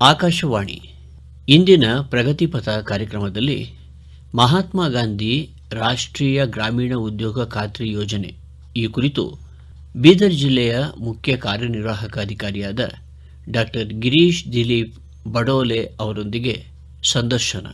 ಆಕಾಶವಾಣಿ. ಇಂದಿನ ಪ್ರಗತಿಪಥ ಕಾರ್ಯಕ್ರಮದಲ್ಲಿ ಮಹಾತ್ಮ ಗಾಂಧಿ ರಾಷ್ಟ್ರೀಯ ಗ್ರಾಮೀಣ ಉದ್ಯೋಗ ಖಾತ್ರಿ ಯೋಜನೆ. ಈ ಕುರಿತು ಬೀದರ್ ಜಿಲ್ಲೆಯ ಮುಖ್ಯ ಕಾರ್ಯನಿರ್ವಾಹಕ ಅಧಿಕಾರಿಯಾದ ಡಾಕ್ಟರ್ ಗಿರೀಶ್ ದಿಲೀಪ್ ಬಡೋಲೆ ಅವರೊಂದಿಗೆ ಸಂದರ್ಶನ.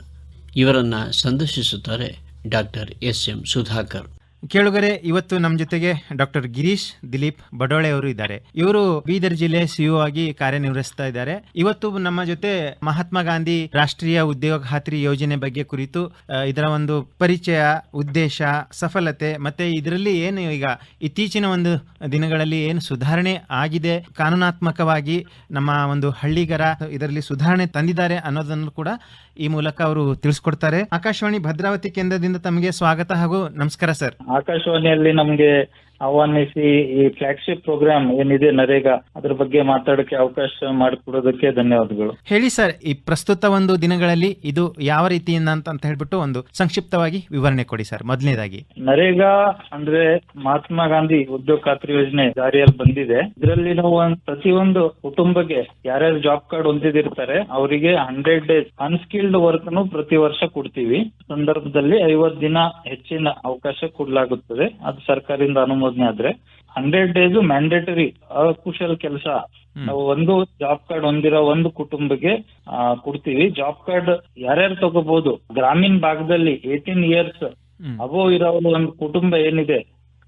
ಇವರನ್ನು ಸಂದರ್ಶಿಸುತ್ತಾರೆ ಡಾಕ್ಟರ್ ಎಸ್. ಎಂ. ಸುಧಾಕರ್. ಕೇಳುಗರೆ, ಇವತ್ತು ನಮ್ಮ ಜೊತೆಗೆ ಡಾಕ್ಟರ್ ಗಿರೀಶ್ ದಿಲೀಪ್ ಬಡೋಳೆ ಅವರು ಇದ್ದಾರೆ. ಇವರು ಬೀದರ್ ಜಿಲ್ಲೆ ಸಿಇಒ ಆಗಿ ಕಾರ್ಯನಿರ್ವಹಿಸ್ತಾ ಇದ್ದಾರೆ. ಇವತ್ತು ನಮ್ಮ ಜೊತೆ ಮಹಾತ್ಮ ಗಾಂಧಿ ರಾಷ್ಟ್ರೀಯ ಉದ್ಯೋಗ ಖಾತ್ರಿ ಯೋಜನೆ ಬಗ್ಗೆ ಕುರಿತು ಇದರ ಒಂದು ಪರಿಚಯ, ಉದ್ದೇಶ, ಸಫಲತೆ, ಮತ್ತೆ ಇದರಲ್ಲಿ ಏನು ಈಗ ಇತ್ತೀಚಿನ ಒಂದು ದಿನಗಳಲ್ಲಿ ಏನು ಸುಧಾರಣೆ ಆಗಿದೆ, ಕಾನೂನಾತ್ಮಕವಾಗಿ ನಮ್ಮ ಒಂದು ಹಳ್ಳಿಗರ ಇದರಲ್ಲಿ ಸುಧಾರಣೆ ತಂದಿದ್ದಾರೆ ಅನ್ನೋದನ್ನು ಕೂಡ ಈ ಮೂಲಕ ಅವರು ತಿಳಿಸ್ಕೊಡ್ತಾರೆ. ಆಕಾಶವಾಣಿ ಭದ್ರಾವತಿ ಕೇಂದ್ರದಿಂದ ತಮಗೆ ಸ್ವಾಗತ ಹಾಗೂ ನಮಸ್ಕಾರ ಸರ್. ಆಕಾಶವಾಣಿಯಲ್ಲಿ ನಮ್ಗೆ ಆಹ್ವಾನಿಸಿ ಈ ಫ್ಲಾಗ್ಶಿಪ್ ಪ್ರೋಗ್ರಾಮ್ ಏನಿದೆ ನರೇಗಾ ಅದ್ರ ಬಗ್ಗೆ ಮಾತಾಡಕ್ಕೆ ಅವಕಾಶ ಮಾಡಿಕೊಡೋದಕ್ಕೆ ಧನ್ಯವಾದಗಳು. ಹೇಳಿ ಸರ್ ಈ ಪ್ರಸ್ತುತ ಒಂದು ದಿನಗಳಲ್ಲಿ ಇದು ಯಾವ ರೀತಿಯಿಂದ ಅಂತ ಅಂತ ಹೇಳ್ಬಿಟ್ಟು ಒಂದು ಸಂಕ್ಷಿಪ್ತವಾಗಿ ವಿವರಣೆ ಕೊಡಿ ಸರ್ ಮೊದಲನೇದಾಗಿ. ನರೇಗಾ ಅಂದ್ರೆ ಮಹಾತ್ಮ ಗಾಂಧಿ ಉದ್ಯೋಗ ಖಾತ್ರಿ ಯೋಜನೆ ಜಾರಿಯಲ್ಲಿ ಬಂದಿದೆ. ಇದರಲ್ಲಿ ನಾವು ಒಂದ್ ಪ್ರತಿಯೊಂದು ಕುಟುಂಬಕ್ಕೆ ಯಾರ್ಯಾರು ಜಾಬ್ ಕಾರ್ಡ್ ಹೊಂದಿದಿರ್ತಾರೆ ಅವರಿಗೆ ಹಂಡ್ರೆಡ್ ಡೇಸ್ ಅನ್ಸ್ಕಿಲ್ಡ್ ವರ್ಕ್ ನು ಪ್ರತಿ ವರ್ಷ ಕೊಡ್ತೀವಿ. ಸಂದರ್ಭದಲ್ಲಿ ಐವತ್ ದಿನ ಹೆಚ್ಚಿನ ಅವಕಾಶ ಕೊಡಲಾಗುತ್ತದೆ. ಅದು ಸರ್ಕಾರದಿಂದ ಅನುಮೋದನೆ ಆದ್ರೆ ಹಂಡ್ರೆಡ್ ಡೇಸ್ ಮ್ಯಾಂಡೇಟರಿ ಅಕುಶಲ್ ಕೆಲಸ. ನಾವು ಒಂದು ಜಾಬ್ ಕಾರ್ಡ್ ಹೊಂದಿರೋ ಒಂದು ಕುಟುಂಬಕ್ಕೆ ಆ, ಕೊಡ್ತೀವಿ. ಜಾಬ್ ಕಾರ್ಡ್ ಯಾರ್ಯಾರು ತಗೋಬಹುದು ಗ್ರಾಮೀಣ ಭಾಗದಲ್ಲಿ ಏಟೀನ್ ಇಯರ್ಸ್ above ಅಬೋ ಇರೋ ಒಂದು ಕುಟುಂಬ ಏನಿದೆ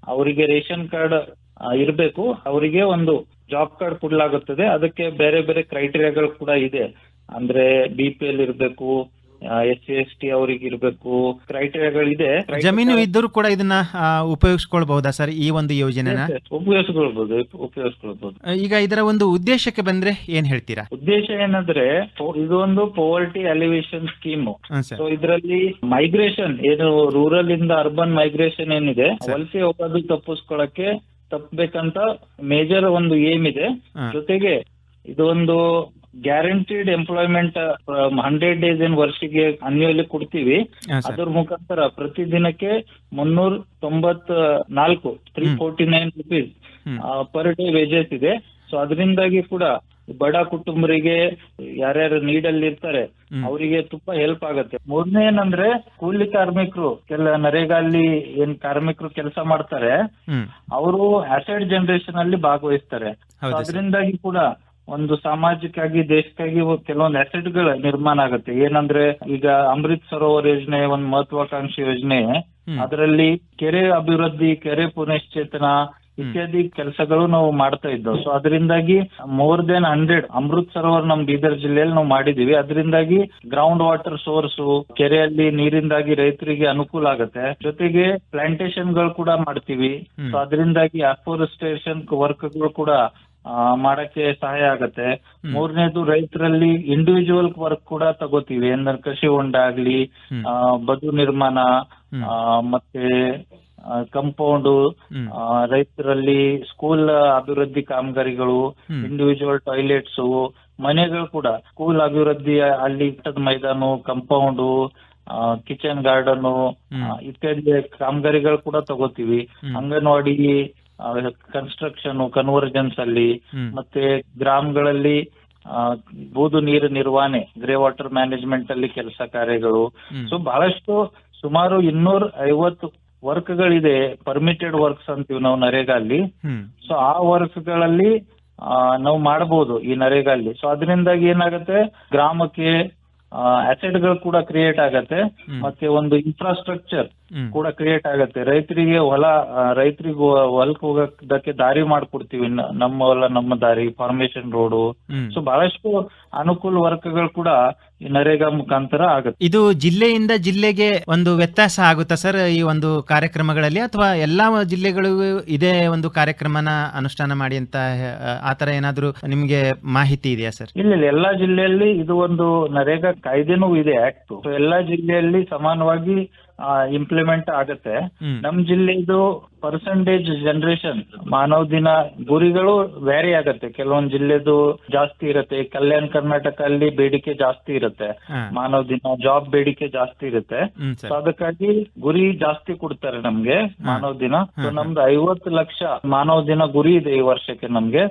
ಅವರಿಗೆ ರೇಷನ್ ಕಾರ್ಡ್ ಇರಬೇಕು. ಅವರಿಗೆ ಒಂದು ಜಾಬ್ ಕಾರ್ಡ್ ಕೊಡ್ಲಾಗುತ್ತದೆ ಅದಕ್ಕೆ ಬೇರೆ ಬೇರೆ ಕ್ರೈಟೀರಿಯಾಗಳು ಕೂಡ ಇದೆ. ಅಂದ್ರೆ ಬಿ ಪಿ ಎಲ್ ಇರಬೇಕು ಎಸ್ ಸಿ ಎಸ್ ಟಿ ಅವ್ರಿಗೆ ಇರಬೇಕು. ಕ್ರೈಟೀರಿಯಾಗಳಿದೆ. ಜಮೀನು ಇದ್ದರೂ ಕೂಡ ಇದನ್ನ ಆ, ಉಪಯೋಗಿಸ್ಕೊಳ್ಬಹುದಾ ಸರ್ ಈ ಒಂದು ಯೋಜನೆ ಉಪಯೋಗಿಸ್ಕೊಳ್ಬಹುದು ಉಪಯೋಗಿಸ್ಕೊಳ್ಬಹುದು ಈಗ ಇದರ ಒಂದು ಉದ್ದೇಶಕ್ಕೆ ಬಂದ್ರೆ ಏನ್ ಹೇಳ್ತೀರಾ? ಉದ್ದೇಶ ಏನಂದ್ರೆ ಇದೊಂದು ಇದು poverty alleviation scheme sir. So ಇದರಲ್ಲಿ ಮೈಗ್ರೇಷನ್ ಏನು ರೂರಲ್ ಇಂದ ಅರ್ಬನ್ ಮೈಗ್ರೇಷನ್ ಏನಿದೆ ವಲಸೆ ಹೋಗೋದು ತಪ್ಪಿಸ್ಕೊಳಕ್ಕೆ ತಪ್ಪಬೇಕಂತ ಮೇಜರ್ ಒಂದು ಏಮ್ ಇದೆ. ಹಾ. ಜೊತೆಗೆ ಇದು ಒಂದು ಗ್ಯಾರಂಟಿಡ್ ಎಂಪ್ಲಾಯ್ಮೆಂಟ್ ಹಂಡ್ರೆಡ್ ಡೇಸ್ ಏನ್ ವರ್ಷಿಗೆ ಅನ್ಯೂಲಿ ಕೊಡ್ತೀವಿ. ಅದ್ರ ಮುಖಾಂತರ ಪ್ರತಿ ದಿನಕ್ಕೆ ಮುನ್ನೂರ ತೊಂಬತ್ ನಾಲ್ಕು three forty nine rupees per day wages ಇದೆ. ಸೊ ಅದರಿಂದಾಗಿ ಕೂಡ ಬಡ ಕುಟುಂಬರಿಗೆ ಯಾರ್ಯಾರು ನೀಡಲ್ಲಿ ಇರ್ತಾರೆ ಅವರಿಗೆ ತುಂಬಾ ಹೆಲ್ಪ್ ಆಗುತ್ತೆ. ಮೂರನೇ ಏನಂದ್ರೆ ಕೂಲಿ ಕಾರ್ಮಿಕರು ಕೆಲ ನರೇಗಾ ಅಲ್ಲಿ ಏನ್ ಕಾರ್ಮಿಕರು ಕೆಲಸ ಮಾಡ್ತಾರೆ ಅವರು ಅಸೆಟ್ ಜನರೇಷನ್ ಅಲ್ಲಿ ಭಾಗವಹಿಸ್ತಾರೆ. ಅದರಿಂದಾಗಿ ಕೂಡ ಒಂದು ಸಾಮಾಜಿಕವಾಗಿ ದೇಶಕ್ಕಾಗಿ ಕೆಲವೊಂದು ಅಸೆಟ್ಗಳ ನಿರ್ಮಾಣ ಆಗುತ್ತೆ. ಏನಂದ್ರೆ ಈಗ ಅಮೃತ್ ಸರೋವರ್ ಯೋಜನೆ ಒಂದು ಮಹತ್ವಾಕಾಂಕ್ಷಿ ಯೋಜನೆ. ಅದರಲ್ಲಿ ಕೆರೆ ಅಭಿವೃದ್ಧಿ ಕೆರೆ ಪುನಶ್ಚೇತನ ಇತ್ಯಾದಿ ಕೆಲಸಗಳು ನಾವು ಮಾಡ್ತಾ ಇದ್ದವು. ಸೊ ಅದರಿಂದಾಗಿ more than hundred Amrit Sarovar ನಮ್ ಬೀದರ್ ಜಿಲ್ಲೆಯಲ್ಲಿ ನಾವು ಮಾಡಿದೀವಿ. ಅದರಿಂದಾಗಿ ಗ್ರೌಂಡ್ ವಾಟರ್ ಸೋರ್ಸ್ ಕೆರೆಯಲ್ಲಿ ನೀರಿಂದಾಗಿ ರೈತರಿಗೆ ಅನುಕೂಲ ಆಗುತ್ತೆ. ಜೊತೆಗೆ ಪ್ಲಾಂಟೇಶನ್ಗಳು ಕೂಡ ಮಾಡ್ತೀವಿ. ಸೊ ಅದರಿಂದಾಗಿ ಅಫೋರೆಸ್ಟೇಷನ್ ವರ್ಕ್ಗಳು ಕೂಡ ಮಾಡಕ್ಕೆ ಸಹಾಯ ಆಗತ್ತೆ. ಮೂರನೇದು ರೈತರಲ್ಲಿ ಇಂಡಿವಿಜುವಲ್ ವರ್ಕ್ ಕೂಡ ತಗೋತೀವಿ. ಅಂದ್ರೆ ಕೃಷಿ ಹೊಂಡ ಆಗ್ಲಿ ಆ, ಬದು ನಿರ್ಮಾಣ ಮತ್ತೆ ಕಂಪೌಂಡ್. ರೈತರಲ್ಲಿ ಸ್ಕೂಲ್ ಅಭಿವೃದ್ಧಿ ಕಾಮಗಾರಿಗಳು. ಇಂಡಿವಿಜುವಲ್ ಟಾಯ್ಲೆಟ್ಸ್ ಮನೆಗಳು ಕೂಡ. ಸ್ಕೂಲ್ ಅಭಿವೃದ್ಧಿ ಅಲ್ಲಿ ಇಟ್ಟದ ಮೈದಾನ ಕಂಪೌಂಡ್ ಕಿಚನ್ ಗಾರ್ಡನ್ ಇತ್ಯಾದಿ ಕಾಮಗಾರಿಗಳು ಕೂಡ ತಗೋತೀವಿ. ಅಂಗನವಾಡಿ ಕನ್ಸ್ಟ್ರಕ್ಷನ್ ಕನ್ವರ್ಜೆನ್ಸ್ ಅಲ್ಲಿ ಮತ್ತೆ ಗ್ರಾಮಗಳಲ್ಲಿ ಬೂದು ನೀರು ನಿರ್ವಹಣೆ ಗ್ರೇ ವಾಟರ್ ಮ್ಯಾನೇಜ್ಮೆಂಟ್ ಅಲ್ಲಿ ಕೆಲಸ ಕಾರ್ಯಗಳು. ಸೊ ಬಹಳಷ್ಟು ಸುಮಾರು ಇನ್ನೂರ ಐವತ್ತು ವರ್ಕ್ಗಳಿದೆ ಪರ್ಮಿಟೆಡ್ ವರ್ಕ್ಸ್ ಅಂತೀವಿ ನಾವು ನರೇಗಾ ಅಲ್ಲಿ ಹ್ಮ್. ಸೊ ಆ ವರ್ಕ್ಗಳಲ್ಲಿ ನಾವು ಮಾಡಬಹುದು ಈ ನರೇಗಾ ಅಲ್ಲಿ ಸೊ ಅದರಿಂದಾಗಿ ಏನಾಗುತ್ತೆ ಗ್ರಾಮಕ್ಕೆ ಅಸೆಟ್ಗಳು ಕೂಡ ಕ್ರಿಯೇಟ್ ಆಗತ್ತೆ. ಮತ್ತೆ ಒಂದು ಇನ್ಫ್ರಾಸ್ಟ್ರಕ್ಚರ್. ಕೂಡ ಕ್ರಿಯೇಟ್ ಆಗತ್ತೆ. ರೈತರಿಗೆ ಹೊಲ ರೈತರಿಗೆ ಹೊಲಕ್ ಹೋಗಕ್ಕೆ ದಾರಿ ಮಾಡ್ಕೊಡ್ತೀವಿ. ನಮ್ಮ ಹೊಲ ನಮ್ಮ ದಾರಿ ಫಾರ್ಮೇಶನ್ ರೋಡು. ಸೊ ಬಹಳಷ್ಟು ಅನುಕೂಲ ವರ್ಕ್ಗಳು ಕೂಡ ಈ ನರೇಗಾ ಮುಖಾಂತರ ಆಗುತ್ತೆ. ಇದು ಜಿಲ್ಲೆಯಿಂದ ಜಿಲ್ಲೆಗೆ ಒಂದು ವ್ಯತ್ಯಾಸ ಆಗುತ್ತಾ ಸರ್ ಈ ಒಂದು ಕಾರ್ಯಕ್ರಮಗಳಲ್ಲಿ? ಅಥವಾ ಎಲ್ಲಾ ಜಿಲ್ಲೆಗಳಿಗೂ ಇದೇ ಒಂದು ಕಾರ್ಯಕ್ರಮನ ಅನುಷ್ಠಾನ ಮಾಡಿ ಅಂತ ಆತರ ಏನಾದ್ರೂ ನಿಮ್ಗೆ ಮಾಹಿತಿ ಇದೆಯಾ ಸರ್? ಇಲ್ಲ ಇಲ್ಲ. ಎಲ್ಲಾ ಜಿಲ್ಲೆಯಲ್ಲಿ ಇದು ಒಂದು ನರೇಗಾ ಕಾಯ್ದೆನೂ ಇದೆ ಆಕ್ಟ್. ಎಲ್ಲಾ ಜಿಲ್ಲೆಯಲ್ಲಿ ಸಮಾನವಾಗಿ ಇಂಪ್ಲಿಮೆಂಟ್ ಆಗುತ್ತೆ. ನಮ್ ಜಿಲ್ಲೆ ಇದು ಪರ್ಸೆಂಟೇಜ್ ಜನರೇಷನ್ ಮಾನವ ದಿನ ಗುರಿಗಳು ವ್ಯಾರಿ ಆಗತ್ತೆ. ಕೆಲವೊಂದು ಜಿಲ್ಲೆದು ಜಾಸ್ತಿ ಇರುತ್ತೆ. ಕಲ್ಯಾಣ ಕರ್ನಾಟಕ ಅಲ್ಲಿ ಬೇಡಿಕೆ ಜಾಸ್ತಿ ಇರುತ್ತೆ. ಮಾನವ ದಿನ ಜಾಬ್ ಬೇಡಿಕೆ ಜಾಸ್ತಿ ಇರುತ್ತೆ. ಸೊ ಅದಕ್ಕಾಗಿ ಗುರಿ ಜಾಸ್ತಿ ಕೊಡ್ತಾರೆ ನಮ್ಗೆ ಮಾನವ ದಿನ. ಸೊ ನಮ್ದು ಐವತ್ತು ಲಕ್ಷ ಮಾನವ ದಿನ ಗುರಿ ಇದೆ ಈ ವರ್ಷಕ್ಕೆ ನಮ್ಗೆ.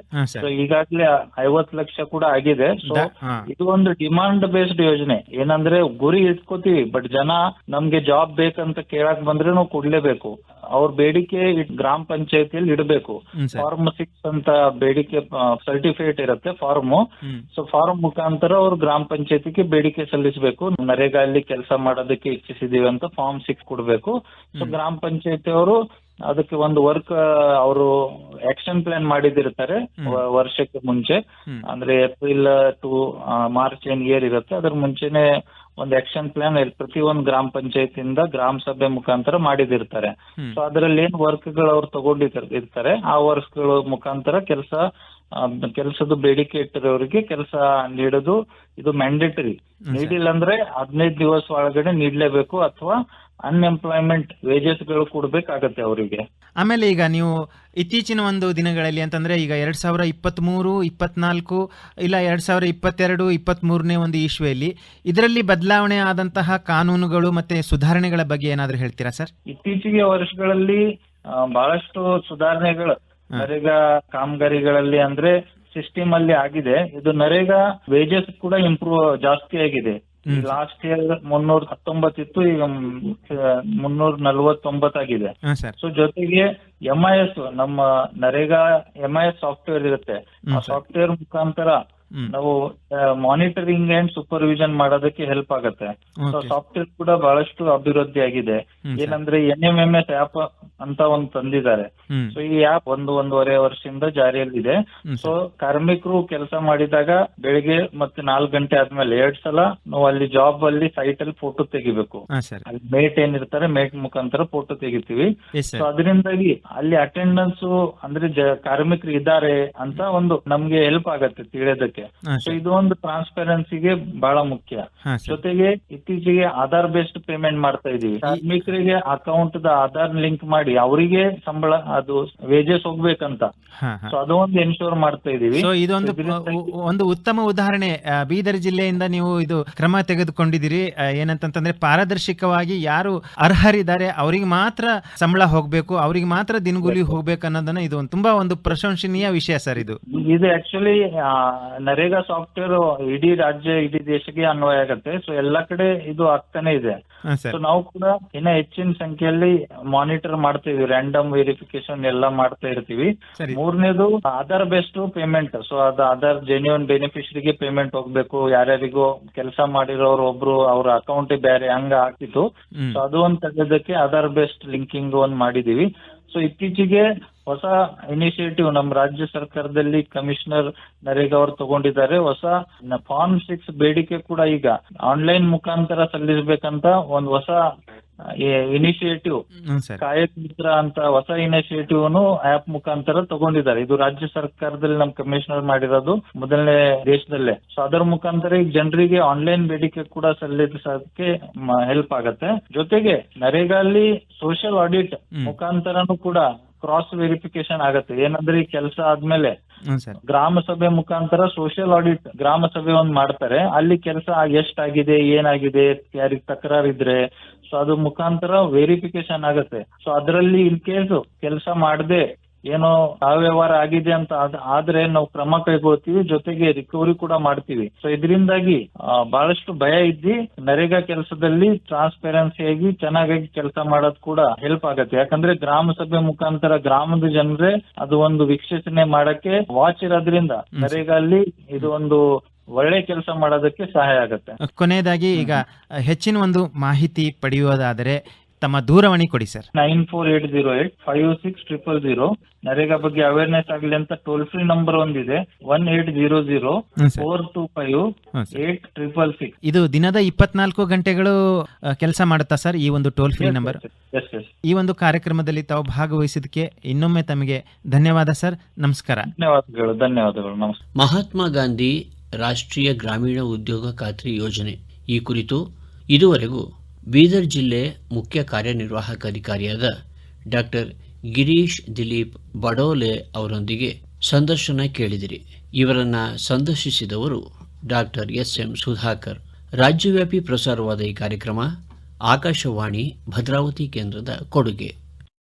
ಸೊ ಈಗಾಗ್ಲೇ ಐವತ್ತು ಲಕ್ಷ ಕೂಡ ಆಗಿದೆ. ಸೊ ಇದು ಒಂದು ಡಿಮಾಂಡ್ ಬೇಸ್ಡ್ ಯೋಜನೆ. ಏನಂದ್ರೆ ಗುರಿ ಇಟ್ಕೋತೀವಿ ಬಟ್ ಜನ ನಮ್ಗೆ ಜಾಬ್ ಬೇಕಂತ ಕೇಳಕ್ ಬಂದ್ರೆ ನಾವು ಕೊಡ್ಲೇಬೇಕು. ಅವ್ರ ಬೇಡಿಕೆ ಗ್ರಾಮ ಪಂಚಾಯತಿಯಲ್ಲಿ ಇಡಬೇಕು. ಫಾರ್ಮ್ ಸಿಕ್ಸ್ ಅಂತ ಬೇಡಿಕೆ ಸರ್ಟಿಫಿಕೇಟ್ ಇರುತ್ತೆ ಫಾರ್ಮ್ ಸೊ ಫಾರ್ಮ್ ಮುಖಾಂತರ ಅವ್ರು ಗ್ರಾಮ ಪಂಚಾಯತಿಗೆ ಬೇಡಿಕೆ ಸಲ್ಲಿಸಬೇಕು. ನರೇಗಾ ಅಲ್ಲಿ ಕೆಲಸ ಮಾಡೋದಕ್ಕೆ ಇಚ್ಛಿಸಿದೀವಿ ಅಂತ ಫಾರ್ಮ್ ಸಿಕ್ಸ್ ಕೊಡಬೇಕು. ಸೊ ಗ್ರಾಮ ಪಂಚಾಯತಿ ಅವರು ಅದಕ್ಕೆ ಒಂದು ವರ್ಕ್ ಅವರು ಆಕ್ಷನ್ ಪ್ಲಾನ್ ಮಾಡಿದಿರ್ತಾರೆ ವರ್ಷಕ್ಕೆ ಮುಂಚೆ. ಅಂದ್ರೆ ಏಪ್ರಿಲ್ ಟು ಮಾರ್ಚ್ ಏನ್ ಇಯರ್ ಇರುತ್ತೆ ಅದ್ರ ಮುಂಚೆನೆ ಒಂದು ಆಕ್ಷನ್ ಪ್ಲಾನ್ ಪ್ರತಿ ಒಂದು ಗ್ರಾಮ ಪಂಚಾಯತಿಯಿಂದ ಗ್ರಾಮ ಸಭೆ ಮುಖಾಂತರ ಮಾಡಿದಿರ್ತಾರೆ. ಸೊ ಅದ್ರಲ್ಲಿ ಏನ್ ವರ್ಕ್ಗಳು ಅವ್ರು ತಗೊಂಡಿರ್ತಾರೆ ಆ ಆ ವರ್ಕ್ಗಳ ಮುಖಾಂತರ ಕೆಲಸ ಕೆಲಸದ ಬೇಡಿಕೆ ಇಟ್ಟಿರೋರಿಗೆ ಕೆಲಸ ನೀಡೋದು ಇದು ಮ್ಯಾಂಡೇಟರಿ ನೀಡಿಲ್ಲ ಅಂದ್ರೆ ಹದಿನೈದು ದಿವಸ ಒಳಗಡೆ ನೀಡಲೇಬೇಕು ಅಥವಾ ಅನ್ಎಂಪ್ಲಾಯ್ಮೆಂಟ್ ವೇಜಸ್ಗಳು ಕೊಡ್ಬೇಕಾಗತ್ತೆ ಅವರಿಗೆ. ಆಮೇಲೆ ಈಗ ನೀವು ಇತ್ತೀಚಿನ ಒಂದು ದಿನಗಳಲ್ಲಿ ಅಂತಂದ್ರೆ ಈಗ ಎರಡ್ ಸಾವಿರ ಇಪ್ಪತ್ತ್ ಮೂರು ಇಪ್ಪತ್ನಾಲ್ಕು ಇಲ್ಲ ಎರಡ್ ಸಾವಿರ ಇಪ್ಪತ್ತೆರಡು ಇಪ್ಪತ್ತ್ ಮೂರನೇ ಒಂದು ಇಶ್ವೆಯಲ್ಲಿ ಇದರಲ್ಲಿ ಬದಲಾವಣೆ ಆದಂತಹ ಕಾನೂನುಗಳು ಮತ್ತೆ ಸುಧಾರಣೆಗಳ ಬಗ್ಗೆ ಏನಾದ್ರೂ ಹೇಳ್ತೀರಾ ಸರ್? ಇತ್ತೀಚೆಗೆ ವರ್ಷಗಳಲ್ಲಿ ಬಹಳಷ್ಟು ಸುಧಾರಣೆಗಳು ನರೇಗಾ ಕಾಮಗಾರಿಗಳಲ್ಲಿ ಅಂದ್ರೆ ಸಿಸ್ಟಮ್ ಅಲ್ಲಿ ಆಗಿದೆ. ಇದು ನರೇಗಾ ವೇಜಸ್ ಕೂಡ ಇಂಪ್ರೂವ್ ಜಾಸ್ತಿ ಆಗಿದೆ. ಲಾಸ್ಟ್ ಇಯರ್ ಮುನ್ನೂರ ಹತ್ತೊಂಬತ್ತು ಇತ್ತು ಈಗ ಮುನ್ನೂರ ನಲವತ್ತೊಂಬತ್ತಾಗಿದೆ. ಸೊ ಜೊತೆಗೆ ಎಂ ಐ ಎಸ್ ನಮ್ಮ NREGA M I S software ಇರುತ್ತೆ. ಆ ಸಾಫ್ಟ್ವೇರ್ ಮುಖಾಂತರ. ನಾವು ಮಾನಿಟರಿಂಗ್ ಅಂಡ್ ಸೂಪರ್ವಿಷನ್ ಮಾಡೋದಕ್ಕೆ ಹೆಲ್ಪ್ ಆಗುತ್ತೆ. ಸೊ ಸಾಫ್ಟ್ವೇರ್ ಕೂಡ ಬಹಳಷ್ಟು ಅಭಿವೃದ್ಧಿ ಆಗಿದೆ. ಏನಂದ್ರೆ N M M S app ಅಂತ ಒಂದು ತಂದಿದ್ದಾರೆ. ಸೊ ಈ ಆಪ್ ಒಂದು ಒಂದೂವರೆ ವರ್ಷದಿಂದ ಜಾರಿಯಲ್ಲಿದೆ. ಸೊ ಕಾರ್ಮಿಕರು ಕೆಲಸ ಮಾಡಿದಾಗ ಬೆಳಿಗ್ಗೆ ಮತ್ತೆ ನಾಲ್ಕು ಗಂಟೆ ಆದ್ಮೇಲೆ ಎರಡ್ ಸಲ ನಾವು ಅಲ್ಲಿ ಜಾಬ್ ಅಲ್ಲಿ ಸೈಟ್ ಅಲ್ಲಿ ಫೋಟೋ ತೆಗಿಬೇಕು. ಅಲ್ಲಿ ಮೇಟ್ ಏನಿರ್ತಾರೆ ಮೇಟ್ ಮುಖಾಂತರ ಫೋಟೋ ತೆಗಿತೀವಿ. ಸೊ ಅದರಿಂದಾಗಿ ಅಲ್ಲಿ ಅಟೆಂಡೆನ್ಸ್ ಅಂದ್ರೆ ಕಾರ್ಮಿಕರು ಇದ್ದಾರೆ ಅಂತ ಒಂದು ನಮ್ಗೆ ಹೆಲ್ಪ್ ಆಗತ್ತೆ ತಿಳಿಯೋದಕ್ಕೆ. ಹಾಂ ಸೊ ಇದು ಒಂದು ಟ್ರಾನ್ಸ್ಪರೆನ್ಸಿಗೆ ಬಹಳ ಮುಖ್ಯ. ಜೊತೆಗೆ ಇತ್ತೀಚೆಗೆ ಆಧಾರ್ ಬೇಸ್ಡ್ ಪೇಮೆಂಟ್ ಮಾಡ್ತಾ ಇದೀವಿ ಕಾರ್ಮಿಕರಿಗೆ ಅಕೌಂಟ್ ದ ಆಧಾರ್ ಲಿಂಕ್ ಮಾಡಿ ಅವರಿಗೆ ಸಂಬಳ ಅದು ವೇಜಸ್ ಹೋಗ್ಬೇಕಂತ. ಸೊ ಅದು ಒಂದು ಎನ್ಶೋರ್ ಮಾಡ್ತಾ ಇದೀವಿ ಸೊ ಇದೊಂದು ಒಂದು ಉತ್ತಮ ಉದಾಹರಣೆ ಬೀದರ್ ಜಿಲ್ಲೆಯಿಂದ ನೀವು ಇದು ಕ್ರಮ ತೆಗೆದುಕೊಂಡಿದ್ದೀರಿ. ಏನಂತಂದ್ರೆ ಪಾರದರ್ಶಕವಾಗಿ ಯಾರು ಅರ್ಹರಿದ್ದಾರೆ ಅವರಿಗೆ ಮಾತ್ರ ಸಂಬಳ ಹೋಗ್ಬೇಕು ಅವರಿಗೆ ಮಾತ್ರ ದಿನಗೂಲಿ ಹೋಗ್ಬೇಕು ಅನ್ನೋದನ್ನ ಇದು ತುಂಬಾ ಒಂದು ಪ್ರಶಂಸನೀಯ ವಿಷಯ ಸರ್ ಇದು. ಇದು ಆಕ್ಚುಲಿ ನರೇಗಾ ಸಾಫ್ಟ್ವೇರ್ ಇಡೀ ರಾಜ್ಯ ಇಡೀ ದೇಶಕ್ಕೆ ಅನ್ವಯ ಆಗತ್ತೆ. ಸೊ ಎಲ್ಲಾ ಕಡೆ ಇದು ಆಗ್ತಾನೆ ಇದೆ. ಸೊ ನಾವು ಕೂಡ ಇನ್ನ ಹೆಚ್ಚಿನ ಸಂಖ್ಯೆಯಲ್ಲಿ ಮಾನಿಟರ್ ಮಾಡ್ತೀವಿ ರ್ಯಾಂಡಮ್ ವೆರಿಫಿಕೇಶನ್ ಎಲ್ಲ ಮಾಡ್ತಾ ಇರ್ತೀವಿ. ಮೂರನೇದು ಆಧಾರ್ ಬೇಸ್ಡ್ ಪೇಮೆಂಟ್ ಸೊ ಅದು ಆಧಾರ್ ಜೆನ್ಯೂನ್ ಬೆನಿಫಿಷರಿಗೆ ಪೇಮೆಂಟ್ ಹೋಗ್ಬೇಕು. ಯಾರ್ಯಾರಿಗೂ ಕೆಲಸ ಮಾಡಿರೋರು ಒಬ್ರು ಅವ್ರ ಅಕೌಂಟ್ ಬೇರೆ ಹಂಗ ಆಗ್ತಿತ್ತು. ಹ್ಮ್. ಸೊ ಅದು ಒಂದ್ ತೆಗೆದಕ್ಕೆ ಆಧಾರ್ ಬೇಸ್ಡ್ ಲಿಂಕಿಂಗ್ ಒಂದ್ ಮಾಡಿದೀವಿ ಸೊ ಇತ್ತೀಚೆಗೆ ಹೊಸ ಇನಿಷಿಯೇಟಿವ್ ನಮ್ಮ ರಾಜ್ಯ ಸರ್ಕಾರದಲ್ಲಿ ಕಮಿಷನರ್ ನರೇಗಾ ಅವರು ತಗೊಂಡಿದ್ದಾರೆ. ಹೊಸ ಫಾರ್ಮ್ ಸಿಕ್ಸ್ ಬೇಡಿಕೆ ಕೂಡ ಈಗ ಆನ್ಲೈನ್ ಮುಖಾಂತರ ಸಲ್ಲಿಸಬೇಕಂತ ಒಂದು ಹೊಸ ಇನಿಷಿಯೇಟಿವ್ ಹ್ಞೂ ಕಾಯಕ ಮಿತ್ರ ಅಂತ ಹೊಸ ಇನಿಷಿಯೇಟಿವ್ ಆಪ್ ಮುಖಾಂತರ ತಗೊಂಡಿದ್ದಾರೆ. ಇದು ರಾಜ್ಯ ಸರ್ಕಾರದಲ್ಲಿ ನಮ್ ಕಮಿಷನರ್ ಮಾಡಿರೋದು ಮೊದಲನೇ ದೇಶದಲ್ಲೇ. ಸೊ ಅದರ ಮುಖಾಂತರ ಈಗ ಜನರಿಗೆ ಆನ್ಲೈನ್ ಬೇಡಿಕೆ ಕೂಡ ಸಲ್ಲಿಸೋದಕ್ಕೆ ಹೆಲ್ಪ್ ಆಗತ್ತೆ. ಜೊತೆಗೆ ನರೇಗಾ ಅಲ್ಲಿ ಸೋಷಿಯಲ್ ಆಡಿಟ್. ಮುಖಾಂತರನು ಕೂಡ ಕ್ರಾಸ್ ವೆರಿಫಿಕೇಶನ್ ಆಗತ್ತೆ. ಏನಂದ್ರೆ ಈ ಕೆಲಸ ಆದ್ಮೇಲೆ ಗ್ರಾಮಸಭೆ ಸರ್. ಗ್ರಾಮ ಸಭೆ ಮುಖಾಂತರ ಸೋಷಿಯಲ್ ಆಡಿಟ್ ಗ್ರಾಮ ಸಭೆ ಒಂದ್ ಮಾಡ್ತಾರೆ. ಅಲ್ಲಿ ಕೆಲಸ ಎಷ್ಟಾಗಿದೆ ಏನಾಗಿದೆ ಯಾರಿಗ್ ತಕರಾರಿದ್ರೆ ಸೊ ಅದು ಮುಖಾಂತರ ವೆರಿಫಿಕೇಶನ್ ಆಗತ್ತೆ. ಸೊ ಅದರಲ್ಲಿ ಇನ್ ಕೇಸ್ ಕೆಲಸ ಮಾಡದೆ ಏನೋ ಅವ್ಯವಹಾರ ಆಗಿದೆ ಅಂತ ಆದ್- ಆದ್ರೆ ನಾವು ಕ್ರಮ ಕೈಗೊಳ್ತೀವಿ ಜೊತೆಗೆ ರಿಕವರಿ ಕೂಡ ಮಾಡ್ತೀವಿ. ಸೊ ಇದರಿಂದಾಗಿ ಬಹಳಷ್ಟು ಭಯ ಇದ್ದಿ ನರೇಗಾ ಕೆಲಸದಲ್ಲಿ ಟ್ರಾನ್ಸ್ಪೆರೆನ್ಸಿಯಾಗಿ ಚೆನ್ನಾಗಿ ಕೆಲಸ ಮಾಡೋದು ಕೂಡ ಹೆಲ್ಪ್ ಆಗತ್ತೆ. ಯಾಕಂದ್ರೆ ಗ್ರಾಮ ಸಭೆ ಮುಖಾಂತರ ಗ್ರಾಮದ ಜನರೇ ಅದು ಒಂದು ವೀಕ್ಷಣೆ ಮಾಡಕ್ಕೆ ವಾಚ್ ಇರೋದ್ರಿಂದ ನರೇಗಾ ಅಲ್ಲಿ ಇದು ಒಂದು ಒಳ್ಳೆ ಕೆಲಸ ಮಾಡೋದಕ್ಕೆ ಸಹಾಯ ಆಗುತ್ತೆ. ಕೊನೆಯದಾಗಿ ಈಗ ಹೆಚ್ಚಿನ ಒಂದು ಮಾಹಿತಿ ಪಡೆಯುವುದಾದರೆ ತಮ್ಮ ದೂರವಾಣಿ ಕೊಡಿ sir. Nine four eight zero eight five six triple zero. NREGA ಬಗ್ಗೆ ಅವೇರ್ನೆಸ್ ಆಗಲಿ ಅಂತ ಟೋಲ್ ಫ್ರೀ ನಂಬರ್ ಒಂದಿದೆ. One eight zero zero sir. Four two five sir. Eight triple six. ಇದು ದಿನದ ಇಪ್ಪತ್ನಾಲ್ಕು ಗಂಟೆಗಳು ಕೆಲಸ ಮಾಡುತ್ತಾ ಸರ್ ಈ ಒಂದು toll free number S S ಈ ಒಂದು ಕಾರ್ಯಕ್ರಮದಲ್ಲಿ ತಾವು ಭಾಗವಹಿಸಿದ್ದಕ್ಕೆ ಇನ್ನೊಮ್ಮೆ ತಮಗೆ ಧನ್ಯವಾದ ಸರ್. ನಮಸ್ಕಾರ. ಧನ್ಯವಾದಗಳು ಧನ್ಯವಾದಗಳು. ನಮಸ್ಕಾರ ಮಹಾತ್ಮ ಗಾಂಧಿ ರಾಷ್ಟ್ರೀಯ ಗ್ರಾಮೀಣ ಉದ್ಯೋಗ ಖಾತ್ರಿ ಯೋಜನೆ. ಈ ಕುರಿತು ಇದುವರೆಗೂ ಬೀದರ್ ಜಿಲ್ಲೆ ಮುಖ್ಯ ಕಾರ್ಯನಿರ್ವಾಹಕ ಅಧಿಕಾರಿಯಾದ ಡಾಕ್ಟರ್ ಗಿರೀಶ್ ದಿಲೀಪ್ ಬಡೋಲೆ ಅವರೊಂದಿಗೆ ಸಂದರ್ಶನ ಕೇಳಿದಿರಿ. ಇವರನ್ನು ಸಂದರ್ಶಿಸಿದವರು ಡಾಕ್ಟರ್ ಎಸ್ ಎಂ ಸುಧಾಕರ್. ರಾಜ್ಯವ್ಯಾಪಿ ಪ್ರಸಾರವಾದ ಈ ಕಾರ್ಯಕ್ರಮ ಆಕಾಶವಾಣಿ ಭದ್ರಾವತಿ ಕೇಂದ್ರದ ಕೊಡುಗೆ.